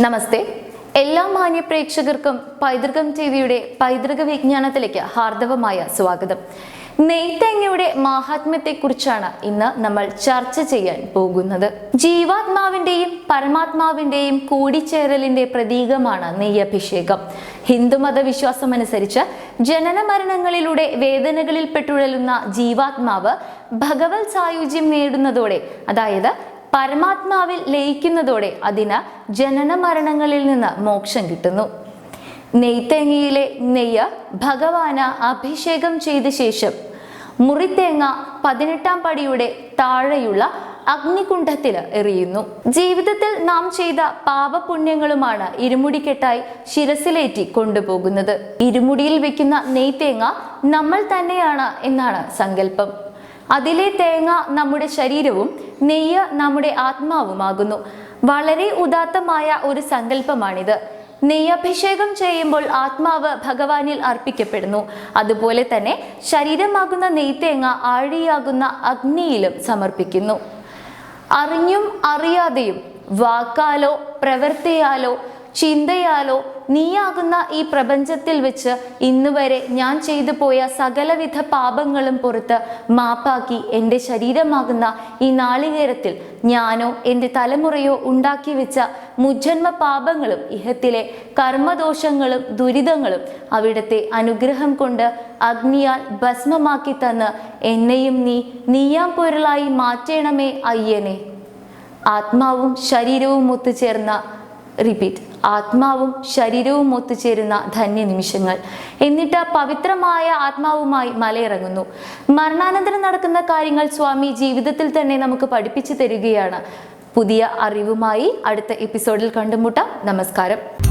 നമസ്തേ. എല്ലാ മാന്യ പ്രേക്ഷകർക്കും പൈതൃകം ടിവിയുടെ പൈതൃക വിജ്ഞാനത്തിലേക്ക് ഹാർദവമായ സ്വാഗതം. നെയ്ത്തങ്ങയുടെ മാഹാത്മ്യത്തെക്കുറിച്ചാണ് ഇന്ന് നമ്മൾ ചർച്ച ചെയ്യാൻ പോകുന്നത്. ജീവാത്മാവിന്റെയും പരമാത്മാവിന്റെയും കൂടിച്ചേരലിന്റെ പ്രതീകമാണ് നെയ്യഭിഷേകം. ഹിന്ദുമത വിശ്വാസമനുസരിച്ച് ജനന മരണങ്ങളിലൂടെ വേദനകളിൽ പെട്ടുഴലുന്ന ജീവാത്മാവ് ഭഗവത് സായുജ്യം നേടുന്നതോടെ അതായത് പരമാത്മാവിൽ ലയിക്കുന്നതോടെ അതിന് ജനന മരണങ്ങളിൽ നിന്ന് മോക്ഷം കിട്ടുന്നു. നെയ്ത്തേങ്ങയിലെ നെയ്യ് ഭഗവാന് അഭിഷേകം ചെയ്ത ശേഷം മുറിത്തേങ്ങ പതിനെട്ടാം പടിയുടെ താഴെയുള്ള അഗ്നികുണ്ഠത്തിൽ എറിയുന്നു. ജീവിതത്തിൽ നാം ചെയ്ത പാപപുണ്യങ്ങളുമാണ് ഇരുമുടിക്കെട്ടായി ശിരസിലേറ്റി കൊണ്ടുപോകുന്നത്. ഇരുമുടിയിൽ വെക്കുന്ന നെയ്ത്തേങ്ങ നമ്മൾ തന്നെയാണ് എന്നാണ് സങ്കല്പം. അതിലെ തേങ്ങ നമ്മുടെ ശരീരവും നെയ്യ് നമ്മുടെ ആത്മാവുമാകുന്നു. വളരെ ഉദാത്തമായ ഒരു സങ്കല്പമാണിത്. നെയ്യഭിഷേകം ചെയ്യുമ്പോൾ ആത്മാവ് ഭഗവാനിൽ അർപ്പിക്കപ്പെടുന്നു. അതുപോലെ തന്നെ ശരീരമാകുന്ന നെയ്ത്തേങ്ങ ആഴിയാകുന്ന അഗ്നിയിലും സമർപ്പിക്കുന്നു. അറിഞ്ഞും അറിയാതെയും വാക്കാലോ പ്രവൃത്തിയാലോ ചിന്തയാലോ നീയാകുന്ന ഈ പ്രപഞ്ചത്തിൽ വെച്ച് ഇന്ന് വരെ ഞാൻ ചെയ്തു പോയ സകലവിധ പാപങ്ങളും പുറത്ത് മാപ്പാക്കി എന്റെ ശരീരമാകുന്ന ഈ നാളികേരത്തിൽ ഞാനോ എന്റെ തലമുറയോ ഉണ്ടാക്കി വെച്ച മുജന്മ പാപങ്ങളും ഇഹത്തിലെ കർമ്മദോഷങ്ങളും ദുരിതങ്ങളും അവിടുത്തെ അനുഗ്രഹം കൊണ്ട് അഗ്നിയാൽ ഭസ്മമാക്കി തന്ന് എന്നെയും നീ നീയാം പൊരുളായി മാറ്റേണമേ അയ്യനെ. ആത്മാവും ശരീരവും ഒത്തുചേർന്ന റിപ്പീറ്റ് ആത്മാവും ശരീരവും ഒത്തുചേരുന്ന ധന്യ നിമിഷങ്ങൾ എന്നിട്ട് പവിത്രമായ ആത്മാവുമായി മലയിറങ്ങുന്നു. മരണാനന്തരം നടക്കുന്ന കാര്യങ്ങൾ സ്വാമി ജീവിതത്തിൽ തന്നെ നമുക്ക് പഠിപ്പിച്ചു തരികയാണ്. പുതിയ അറിവുമായി അടുത്ത എപ്പിസോഡിൽ കണ്ടുമുട്ടാം. നമസ്കാരം.